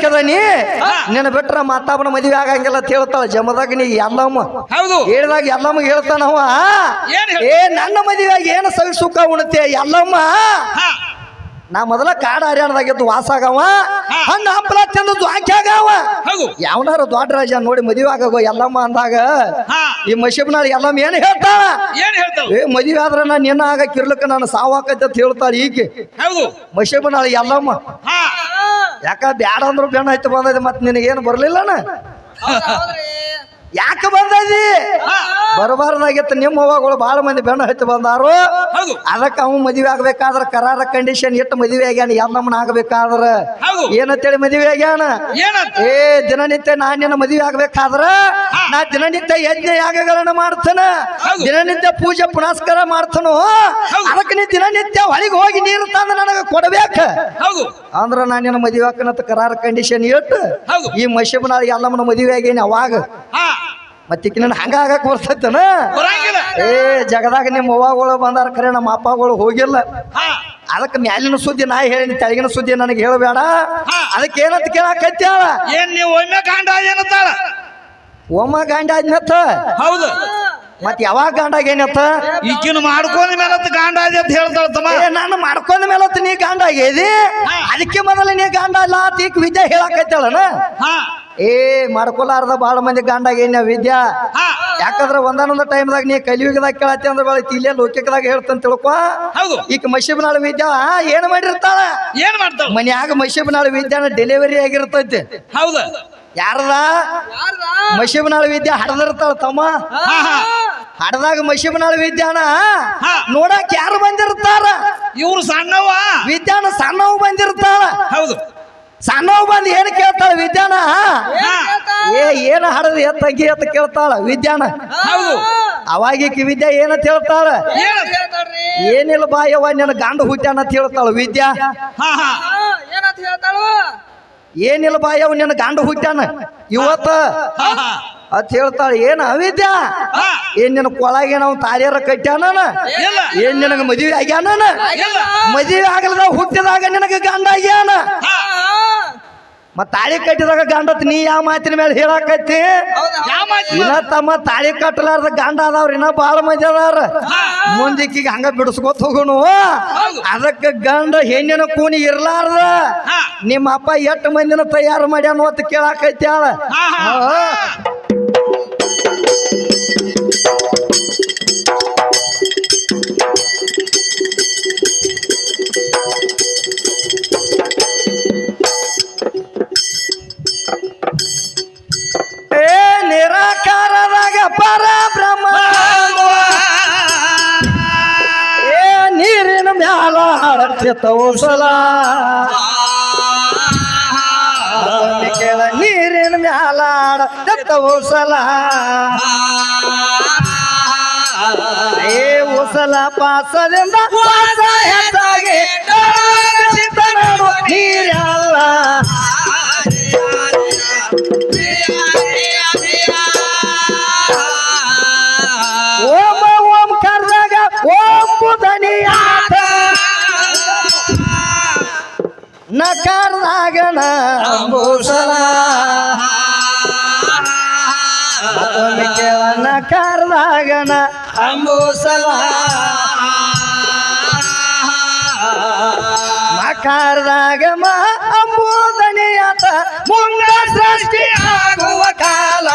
ಹಾಕದ ನೀ? ನಿನ್ನ ಬಿಟ್ರ ಮತ್ತಾಬನ ಮದುವೆ ಆಗಂಗಿಲ್ಲ ಅಂತ ಹೇಳ್ತಾಳ. ಜಮದಾಗ ನೀ ಎಲ್ಲಮ್ಮ ಹೌದು. ಹೇಳಿದಾಗ ಎಲ್ಲಮ್ಮ ಹೇಳ್ತಾನವ ಏ ನನ್ನ ಮದುವೆಯಾಗ ಏನು ಸವಿ ಸುಖ ಉಣತೆ ಎಲ್ಲಮ್ಮ? ನಾ ಮೊದಲ ಕಾಡ ಹರಿಯಾಣದಾಗಿದ್ದು ವಾಸಾಗವ ಹಣ್ಣು ಹಂಪಲ ತಿಂದು ದ್ವಾಕ್ಯಾಗವ ಹೌದು. ಯಾವನಾರು ದೊಡ್ಡ ರಾಜ ನೋಡಿ ಮದುವೆ ಆಗೋ ಎಲ್ಲಮ್ಮ ಅಂದಾಗ ಈ ಮಶಿಬ್ನಾಳ ಎಲ್ಲಮ್ಮ ಏನು ಹೇಳ್ತಾಳ? ಏ ಮದುವೆ ಆದ್ರೆ ನಾನು ನಿನ್ನ ಆಗ ಕಿರ್ಲಕ್ಕ ನಾನು ಸಾವಾಕ ಅಂತ ಹೇಳ್ತಾಳೆ ಈಕೆ. ಮಶಿಬ್ನಾಳ ಎಲ್ಲಮ್ಮ. ಯಾಕ ಬ್ಯಾಡ ಅಂದ್ರು ಬೆಣ್ಣ ಹತ್ತಿ ಬಂದೈತೆ ಮತ್ತೆ ನಿನಗೇನು ಬರ್ಲಿಲ್ಲನ? ಯಾಕೆ ಬಂದದಿ? ಬರಬಾರ್ದಾಗಿತ್ತು ನಿಮ್ಮ ಅವಾಗಳು ಭಾಳ ಮಂದಿ ಬೆಣ್ಣ ಹತ್ತಿ ಬಂದಾರು. ಅದಕ್ಕೆ ಅವ ಮದುವೆ ಆಗ್ಬೇಕಾದ್ರ ಕರಾರ ಕಂಡೀಷನ್ ಇಟ್ಟು ಮದುವೆ ಆಗ್ಯಾನ ಎಲ್ಲಮ್ಮನ ಆಗ್ಬೇಕಾದ್ರ? ಏನಂತೇಳಿ ಮದುವೆ ಆಗ್ಯಾನ? ಏ ದಿನನಿತ್ಯ ನಾನೇನ ಮದುವೆ ಆಗ್ಬೇಕಾದ್ರ ನಾ ದಿನನಿತ್ಯ ಯಜ್ಞ ಯಾಗಗಳನ್ನ ಮಾಡ್ತಾನ. ದಿನನಿತ್ಯ ಪೂಜೆ ಪುನಸ್ಕಾರ ಮಾಡ್ತಾನೋ. ಅದಕ್ಕೆ ನೀ ದಿನನಿತ್ಯ ಹೊಳಿಗೆ ಹೋಗಿ ನೀರು ತಂದು ನನಗೆ ಕೊಡ್ಬೇಕ. ಅಂದ್ರ ನಾನು ನಿನ್ನ ಮದುವೆ ಹಾಕನಂತ ಕರಾರ ಕಂಡೀಷನ್ ಇಟ್ಟು ಈ ಮಶಿಬನ ಎಲ್ಲಮ್ಮನ ಮದುವೆ ಆಗ್ಯಾನ ಅವಾಗ? ಹಾ ಮತ್ತಿಕ್ಕ ನನ್ ಹಂಗ ಆಗಕ್ ಬರ್ತೈತನ? ಏ ಜಗದಾಗ ನಿಮ್ಮ ಅವ್ವಗಳು ಬಂದಾರ ಖರೆ ನಮ್ಮ ಅಪ್ಪಗಳು ಹೋಗಿಲ್ಲ. ಅದಕ್ಕೆ ಮ್ಯಾಲಿನ ಸುದ್ದಿ ನಾ ಹೇಳಿನಿ ತೆಳಗಿನ ಸುದ್ದಿ ನನಗೆ ಹೇಳಬೇಡ. ಅದಕ್ಕೆ ಏನಂತ ಕೇಳಾಕತ್ಯಾಳ ಏನ್ ನೀವು ಒಮ್ಮೆ ಕಾಂಡ ಏನಂತಾಳ ಒಮ್ಮ ಗಂಡ ಆದ್ನತ್ತ ಹೌದು. ಮತ್ ಯಾವಾಗ ಗಾಂಡಾಗ ಏನತ್ತ ಈಗಿನ ಮಾಡ್ಕೊಂಡ ಮೇಲೆ ಗಾಂಡ ಆದಿ ಅಂತ ಹೇಳ್ತಾಳ ತಮ್ಮ. ನಾನು ಮಾಡ್ಕೊಂಡ ಮೇಲೆ ನೀ ಗಂಡ ಆಗೇದಿ? ಅದಕ್ಕೆ ಮೊದಲ ನೀ ಗಂಡ ಅಲ್ಲ ಅಂತ ಈಗ ವಿದ್ಯಾ ಹೇಳಾಕೈತಾಳನ ಹಾ. ಏ ಮಾಡ್ಕೊಲಾರ್ದ ಭಾಳ ಮಂದಿ ಗಂಡಾಗ ಏನ ವಿದ್ಯಾ? ಯಾಕಂದ್ರ ಒಂದಾನೊಂದು ಟೈಮ್ದಾಗ ನೀ ಕಲಿಯುಗದಾಗ ಕೇಳತ್ತಿ ಅಂದ್ರೆ ಬಾಳ ತಿಲೇ ಲೋಕದಾಗ ಹೇಳ್ತಾನೆ ತಿಳ್ಕೊ. ಹೌದು. ಈಗ ಮಶಿಬನಾಳ ವಿದ್ಯಾ ಏನ್ ಮಾಡಿರ್ತಾಳ? ಏನ್ ಮಾಡ್ತಾಳ? ಮನ್ಯಾಗ ನಾಳ ವಿದ್ಯಾನ ಡೆಲಿವರಿ ಆಗಿರ್ತೈತಿ. ಹೌದು. ಯಾರದ? ಮಶಿಬನಾಳ ವಿದ್ಯಾ ಹಡದಿರ್ತಾಳ ತಮ್ಮ. ಹಡದಾಗ ಮಶಿಬನಾಳ ವಿದ್ಯಾನ ಹಾ. ನೋಡಕ್ ಯಾರು ಬಂದಿರ್ತಾರ? ಇವ್ರು ಸಣ್ಣವ ವಿದ್ಯಾನ ಸಣ್ಣವ್ ಬಂದಿರ್ತಾಳ. ಹೌದು. ಸಣ್ಣವ್ ಬಂದ್ ಏನು ಕೇಳ್ತಾಳ ವಿದ್ಯಾನ? ಏ ಏನು ಹಡದ ಎತ್ತಂಗಿ ಅಂತ ಕೇಳ್ತಾಳ ವಿದ್ಯಾನ? ಹೌದು. ಅವಾಗೀಕಿ ವಿದ್ಯಾ ಏನಂತ ಹೇಳ್ತಾಳ ಏನಿಲ್ಲ ಬಾಯವ್ವ ನಿನ್ನ ಗಂಡ ಹುಟ್ಟ್ಯಾನ ಅಂತ ಹೇಳ್ತಾಳ ವಿದ್ಯಾ? ಹಾ ಹಾ. ಏನಂತ ಹೇಳ್ತಾಳು? ಏನಿಲ್ಲ ಬಾಯವ್ ನಿನ್ನ ಗಂಡ ಹುಟ್ಟ್ಯಾನ ಇವತ್ತ ಹಾ ಹಾ. ಅಂತ ಹೇಳ್ತಾಳೆ ಏನ ಅವಿದ್ಯಾ? ಏನ್ ನಿನ್ನ ಕೊಳಗೆ ನಾವು ತಾರ್ಯಾರ ಕಟ್ಟ್ಯಾನ ಏನ್ ನಿನಗ ಮದುವೆ ಆಗ್ಯಾನ ಮದುವೆ ಆಗಲ್ದ ಹುಟ್ಟಿದಾಗ ನಿನಗ ಗಂಡ ಆಗ್ಯಾನ ಮತ್ ತಾಳಿ ಕಟ್ಟಿದಾಗ ಗಂಡತ್ ನೀ ಯಾವ ಮಾತಿನ ಮೇಲೆ ಹೇಳಾಕತ್ತಿ? ಇನ್ನ ತಮ್ಮ ತಾಳಿ ಕಟ್ಟಲಾರ್ದ ಗಂಡ ಅದಾವ್ರ ಇನ್ನ ಬಾಳ ಮಂದಿ ಅದಾರ. ಮುಂದಿಕ್ಕೀಗ ಹಂಗ ಬಿಡಿಸ್ಕೊತ ಹೋಗೋಣ. ಅದಕ್ಕೆ ಅದಕ್ಕ ಗಂಡ ಹೆಣ್ಣಿನ ಕೂನಿ ಇರ್ಲಾರ್ದ. ನಿಮ್ಮ ಅಪ್ಪ ಎಷ್ಟು ಮಂದಿನ ತಯಾರು ಮಾಡ್ಯಾನ ಅಂತ ಕೇಳಾಕತ್ಯಾಳ ಹರಚಿತೌಸಲ ಕೇಳ ನೀರಿನ ಮ್ಯಾಲ ಹರಚಿತೌಸಲ ಏ ಉಸಲ ಪಾಸದಿಂದ ವಾಸ ಹೆಚ್ಚಾಗಿ ಸಿದ್ಧನಾಡು ನೀರಲ್ಲ ನಕಾರದಾಗಣ ಅಂಬೂಸಲ. ಕೇಳ ನಕಾರದಾಗಣ ಅಂಬೂಸಲ. ಮಕಾರದಾಗ ಮ ಅಂಬೂದನಿಯಾತ ಮುಂಗ ಸೃಷ್ಟಿ ಆಗುವ ಕಾಲ.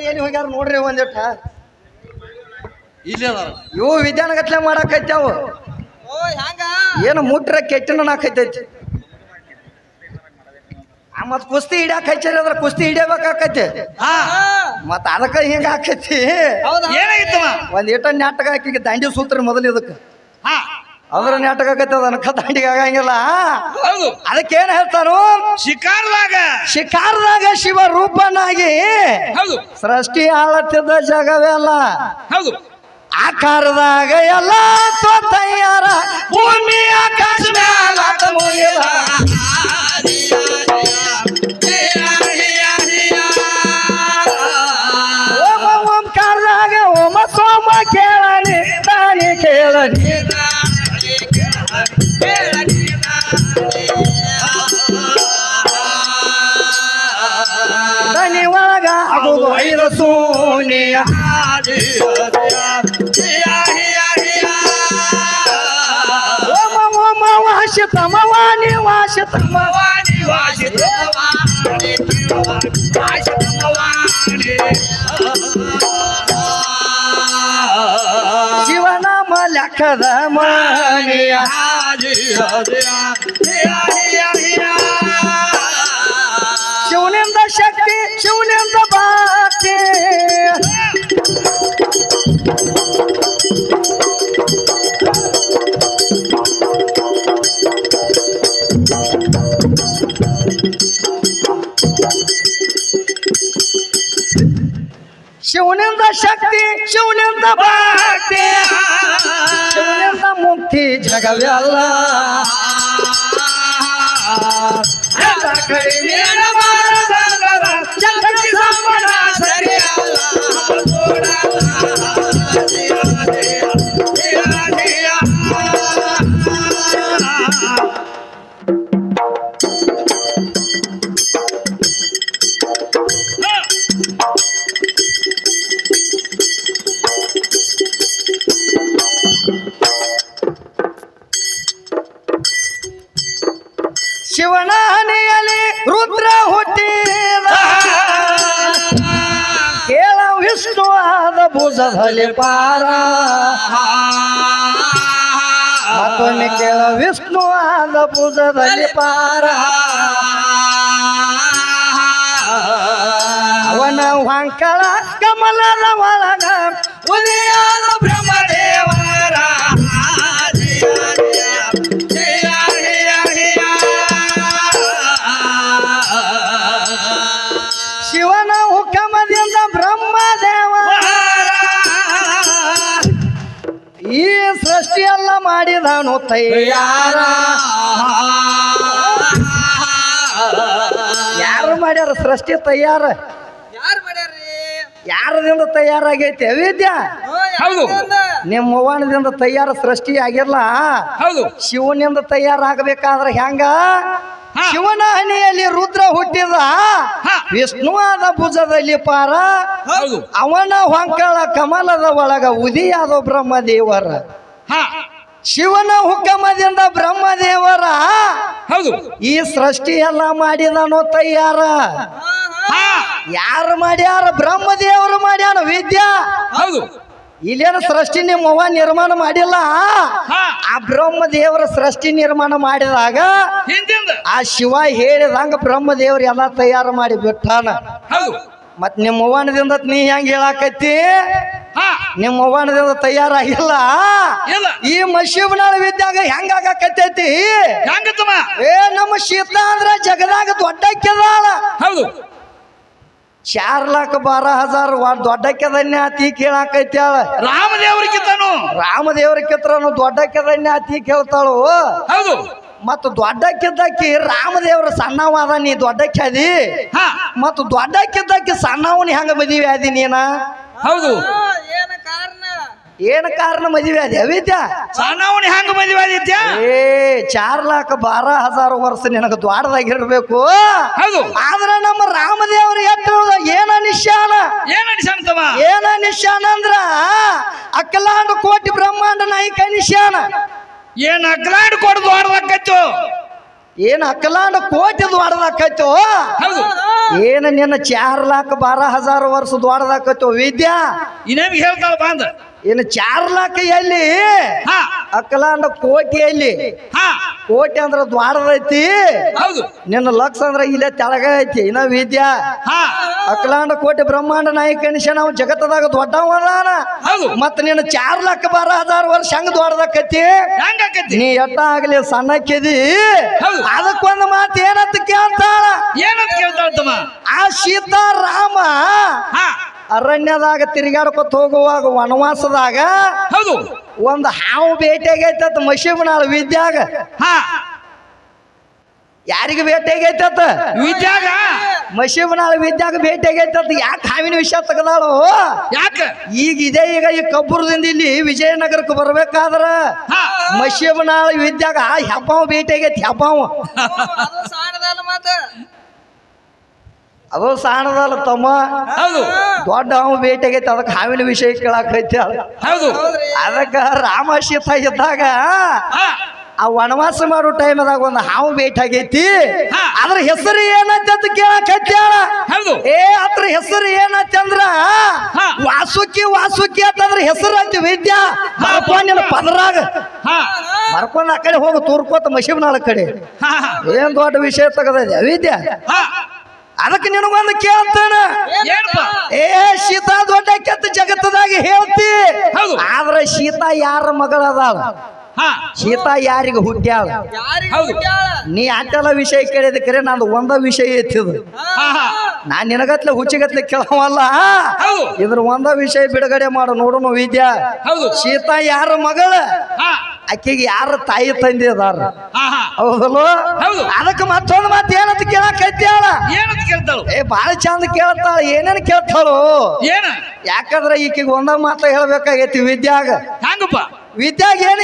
ಈ ಏನು ಎಲ್ಲಿ ಹೋಗ್ಯಾರ ನೋಡ್ರಿ ಒಂದಿಟ್ಟ ಇಲ್ಲೇ ಅದಾರ. ಇವು ವಿದ್ಯಾನಗತ್ಲೆ ಹ್ಯಾಂಗ ಏನು ಮುಟ್ರ ಕೆಟ್ಟಿನ ನಾಕೈತೈತಿ. ಮತ್ ಕುಸ್ತಿ ಹಿಡಿಯಾಕ ಹಚ್ಚಾರಿ ಅದ್ರ ಕುಸ್ತಿ ಹಿಡಿಯಬೇಕಾಕೈತಿ. ಮತ್ ಅದಕ್ಕ ಹಿಂಗ ಆಕೈತಿ ಒಂದ್ ಏಟ ನಾಟಕ ಹಾಕಿ ದಾಂಡಿ ಸೂತ್ರ ಮೊದಲು ಇದಕ್ಕೆ. ಅದ್ರ ನಾಟಕ ಆಗತ್ತೆ ಅದನ್ನ ಆಗಂಗಿಲ್ಲ. ಹೌದು. ಅದಕ್ಕೇನ್ ಹೇಳ್ತಾನು? ಶಿಕಾರದಾಗ. ಶಿಕಾರದಾಗ ಶಿವ ರೂಪನಾಗಿ ಹೌದು. ಸೃಷ್ಟಿ ಆಳತ್ತಿದ್ದ ಜಗವೆಲ್ಲ ಹೌದು. ಆಕಾರದಾಗ ಎಲ್ಲ ತಯಾರ ಭೂಮಿ ಆಕಾಶ ಮ್ಯಾಲ सोने हारे वाशित मवानी वाशित मवानी वाशित मवानी वाशित मवानी शिवनिंद शक्ती शिवनिंद ಶಿವನಿಂದ ಶಕ್ತಿ ಶಿವನಿಂದ ಭಕ್ತಿ ಶಿವನಿಂದ ಮುಕ್ತಿ ಜಗವೆಲ್ಲ ಎಲ್ಲ ಕಡಿಮೆ ಮಾಡಬಾರದರ ಜಗತ್ತಿ ಭುಜದಲ್ಲಿ ಪಾರ. ಮತ್ತೊಮ್ಮೆ ಕೇಳ ವಿಷ್ಣು ಆದ ಭುಜದಲ್ಲಿ ಪಾರ. ಅವನ ವಾಂಕಳ ಕಮಲದ ಒಳಗ ಮಾಡಿದನು ತಯಾರ. ಯಾರು ಮಾಡ್ಯಾರ ಸೃಷ್ಟಿ ತಯಾರ? ಯಾರದಿಂದ ತಯಾರಾಗೈತಿ ಯಾರ್ ಹೌದು. ನಿಮ್ಮ ಅವ್ವನದಿಂದ ತಯಾರ ಸೃಷ್ಟಿ ಆಗಿರ್ಲ? ಹೌದು. ಶಿವನಿಂದ ತಯಾರಾಗಬೇಕಾದ್ರೆ ಹೆಂಗ. ಶಿವನ ಹನಿಯಲ್ಲಿ ರುದ್ರ ಹುಟ್ಟಿದ. ವಿಷ್ಣು ಆದ ಭುಜದಲ್ಲಿ ಪಾರ. ಅವನ ಹೊಂಕಳ ಕಮಲದ ಒಳಗ ಉದಿಯಾದ ಬ್ರಹ್ಮದೇವರ. ಶಿವನ ಹುಕ್ಕಮದಿಂದ ಬ್ರಹ್ಮದೇವರ ಹೌದು. ಈ ಸೃಷ್ಟಿ ಎಲ್ಲ ಮಾಡಿದನು ತಯ್ಯಾರ. ಯಾರು ಮಾಡ್ಯಾರ? ಬ್ರಹ್ಮದೇವರು ಮಾಡ್ಯಾನ ವಿದ್ಯಾ. ಹೌದು. ಇಲ್ಲೇನು ಸೃಷ್ಟಿ ನಿಮ್ಮ ಅವ್ವ ನಿರ್ಮಾಣ ಮಾಡಿಲ್ಲ? ಆ ಬ್ರಹ್ಮ ದೇವರ ಸೃಷ್ಟಿ ನಿರ್ಮಾಣ ಮಾಡಿದಾಗ ಆ ಶಿವ ಹೇಳಿದಂಗ ಬ್ರಹ್ಮದೇವ್ರು ಎಲ್ಲ ತಯಾರು ಮಾಡಿ ಬಿಟ್ಟಾನ. ಮತ್ ನಿಮ್ಮ ಅವ್ವನದಿಂದ ನೀ ಹೆಂಗ್ ಹೇಳಾಕತ್ತಿ? ನಿಮ್ಮ ಅವ್ವನದಿಂದ ತಯಾರಾಗಿಲ್ಲ. ಇಲ್ಲ. ಈ ಮಶಿಬನಾಳ ವಿದ್ಯಾಗ ಹೆಂಗ ಆಗಾಕತ್ತೈತಿ? ಹೆಂಗತ್ತಮ್ಮ? ಏ ನಮ್ಮ ಶೀತ ಅಂದ್ರೆ ಜಗದಾಗ ದೊಡ್ಡ ಕೆದಾಳ ಹೌದು. ಚಾರ್ ಲಾಖ ಬಾರ ಹಜಾರ್ ದೊಡ್ಡ ಕೆದನ್ಯ ಅತಿ ಕೇಳಾಕೈತಿ ಅಳ ರಾಮದೇವರಿಗಿತ್ತನು ರಾಮದೇವ್ರ ಕಿತ್ರನು ದೊಡ್ಡ ಕೆದನ್ಯ ಅತಿ ಕೇಳ್ತಾಳು. ಹೌದು. ಮತ್ತು ದೊಡ್ಡಕ್ಕಿದ್ದಕ್ಕಿ ರಾಮದೇವ್ರ ಸಣ್ಣವಾದ ನೀ ದೊಡ್ಡಕ್ಕಿ ಮತ್ತು ದೊಡ್ಡ ದೊಡ್ಡಕ್ಕಿದ್ದಕ್ಕಿ ಸಣ್ಣವನ್ ಹೆಂಗ ಮದುವೆ ಆದಿ ನೀನ? ಹೌದು. ಏನ್ ಕಾರಣ ಮದುವೆ ಆದಿ? ಅವಿದ್ಯ? ಸಣ್ಣವನ್ ಹಂಗ ಮದುವೆ ಆದಿತ್ಯ? ಏ ಚಾರ್ ಲಾಖ ಬಾರ ಹಜಾರ್ ವರ್ಷ ನಿನಗ ದ್ವಾರದಾಗಿರ್ಬೇಕು ಹೌದು. ಆದ್ರ ನಮ್ಮ ರಾಮದೇವ್ರ ಎಟ್ಟು ಏನ ನಿಶಾನ? ಏನ್ ಅನಿಸಂತಮ್ಮ ಏನ ನಿಶಾನ ಅಂದ್ರ ಅಕ್ಕಲಾಂಡ ಕೋಟಿ ಬ್ರಹ್ಮಾಂಡ ನಾಯಕ ನಿಶಾನ. ಏನ್ ಅಕ್ಕಲಾಂಡ ಕೋಟಿ ಆಡ್ಬೇಕತ್ತು ಏನ್ ಅಕ್ಕಲಾಂಡ ಕೋಟಿ ದ್ವಾರದಾಕೈತೋ ಹೌದು. ಏನ ನಿನ್ನ ಚಾರ್ ಲಾಖ ಬಾರ ಹಜಾರ್ ವರ್ಷ ದ್ವಾರದಾಕೈತೋ ವಿದ್ಯಾ? ಇನ್ನೇನ್ ಹೇಳ್ತಾಳ ಬಂದ ಇನ್ನು ಚಾರ್ಲಾಕ ಎಲ್ಲಿ ಅಕ್ಕಲಾಂಡ ಕೋಟಿ ಎಲ್ಲಿ ಕೋಟಿ ಅಂದ್ರ ದ್ವಾರದ ಐತಿ. ನಿನ್ನ ಲಕ್ಷ ಅಂದ್ರ ಇಲ್ಲೇ ತೆಳಗ ಐತಿ. ಇನ್ನ ವಿದ್ಯಾ. ಅಖಲಾಂಡ ಕೋಟಿ ಬ್ರಹ್ಮಾಂಡ ನಾಯಕ ಕಣಿಸ ನಾವು ಜಗತ್ತದಾಗ ದೊಡ್ಡವನ. ಮತ್ತ ನಿನ್ನ ಚಾರ್ ಲಕ್ಷ ಬಾರ ಹಜಾರ್ ವರ್ಷ ಹೆಂಗ್ ದೊಡ್ಡದಕ್ಕತಿ ನೀ ಎಟ್ಟ ಆಗ್ಲಿ ಸಣ್ಣಕ್ಕಿದಿ. ಅದಕ್ಕೊಂದು ಮಾತು ಏನಂತ ಕೇಳ್ತಾಳ? ಏನಂತ ಕೇಳ್ತಾಳ ಆ ಸೀತಾರಾಮ ಹಾ. ಅರಣ್ಯದಾಗ ತಿರುಗಾಡ್ಕೊತ ಹೋಗುವಾಗ ವನವಾಸದಾಗ ಹೌದು. ಒಂದು ಹಾವು ಭೇಟಿಯಾಗೈತತ್ ಮಶಿಬನಾಳ ವಿದ್ಯಾಗ. ಹಾ. ಯಾರಿಗೆ ಭೇಟಿಯಾಗೈತತ್ ವಿದ್ಯಾಗ? ಮಶಿಬನಾಳ ವಿದ್ಯಾಗ ಭೇಟಿಯಾಗೈತತ್ ಯಾಕೆ ಹಾವಿನ ವಿಷಯ ತೆಗೆದಾಳು? ಯಾಕೆ? ಈಗ ಇದೆ ಈಗ ಈ ಕಬ್ಬುರದಿಂದ ಇಲ್ಲಿ ವಿಜಯನಗರಕ್ಕೆ ಬರ್ಬೇಕಾದ್ರ ಹಾ. ಮಶಿಬನಾಳ ವಿದ್ಯಾಗ ಹೆಬ್ಬಾವ್ ಭೇಟಿಯಾಗೈತಿ ಹೆಬ್ಬಾವ್. ಅದು ಸಾಣದಲ್ಲ ತಮ್ಮ. ಹೌದು. ದೊಡ್ಡ ಹಾವು ಆಗೈತಿ ಅದಕ್ಕೆ ಹಾವಿನ ವಿಷಯ ಕೇಳಾಕೈತಿ ಹೌದು. ಅದಕ್ಕೆ ರಾಮ ಸೀತ ಇದ್ದಾಗ ಆ ವನವಾಸ ಮಾಡೋ ಟೈಮ್ದಾಗ ಒಂದು ಹಾವು ಭೇಟಿ ಆಗೈತಿ. ಅದ್ರ ಹೆಸರು ಏನಂತ ಅಂತ ಕೇಳಾಕೈತಿ ಹೌದು. ಏ ಅದ್ರ ಹೆಸರು ಏನಂತಂದ್ರ. ವಾಸುಕಿ ವಾಸುಕಿ ಅಂತಂದ್ರ ಹೆಸರು ಅಂತ ವಿದ್ಯಾ. ಬರ್ಕೊಂಡಿನ ಪದರಾಗ. ಬರ್ಕೊಂಡ್ ಆ ಕಡೆ ಹೋಗಿ ತೂರ್ಕೋತ ಮಶೀಬ್ನಾಳ ಕಡೆ. ಏನ್ ದೊಡ್ಡ ವಿಷಯ ತಗದ ವಿದ್ಯಾ ಅದಕ್ಕೆ ನಿನಗೊಂದು ಕೇಳ್ತಾನ. ಏ ಸೀತಾ ದೊಡ್ಡ ಕೆತ್ತ ಜಗತ್ತದಾಗ ಹೇಳ್ತಿ. ಆದ್ರೆ ಆದ್ರ ಸೀತಾ ಯಾರ ಮಗಳದಾಳ? ಹಾ. ಸೀತಾ ಯಾರಿಗೆ ಹುಟ್ಟ್ಯಾಳ. ನೀ ಅಟ್ಟೆಲ್ಲ ವಿಷಯ ಕೇಳಿದ ಕರೆ ನಂದು ಒಂದ ವಿಷಯ ಹಾ. ನಾನ್ ನಿನಗತ್ಲೆ ಹುಚ್ಚಿಗತ್ಲೆ ಕೇಳವಲ್ಲ? ಹೌದು. ಇದ್ರ ಒಂದ ವಿಷಯ ಬಿಡುಗಡೆ ಮಾಡು ನೋಡು ವಿದ್ಯಾ. ಹೌದು. ಸೀತಾ ಯಾರ ಮಗಳ? ಹಾ. ಆಕೆಗೆ ಯಾರ ತಾಯಿ ತಂದೆ ಅದಾರ? ಹೌದು. ಅದಕ್ಕೆ ಮತ್ತೊಂದು ಮಾತು ಏನಂತ ಕೇಳಕೈತ್ಯಾಳ ಏನಂತ ಕೇಳ್ತಾಳು? ಏ ಬಾಳ ಚಂದ ಕೇಳ್ತಾಳ ಏನೇನ್ ಕೇಳ್ತಾಳು? ಏನ? ಯಾಕಂದ್ರ ಈಕೆಗೆ ಒಂದ ಮಾತ ಹೇಳ್ಬೇಕಾಗೈತಿ ವಿದ್ಯಾಗ. ಹಂಗಪ್ಪ ವಿದ್ಯಾಗ ಏನ್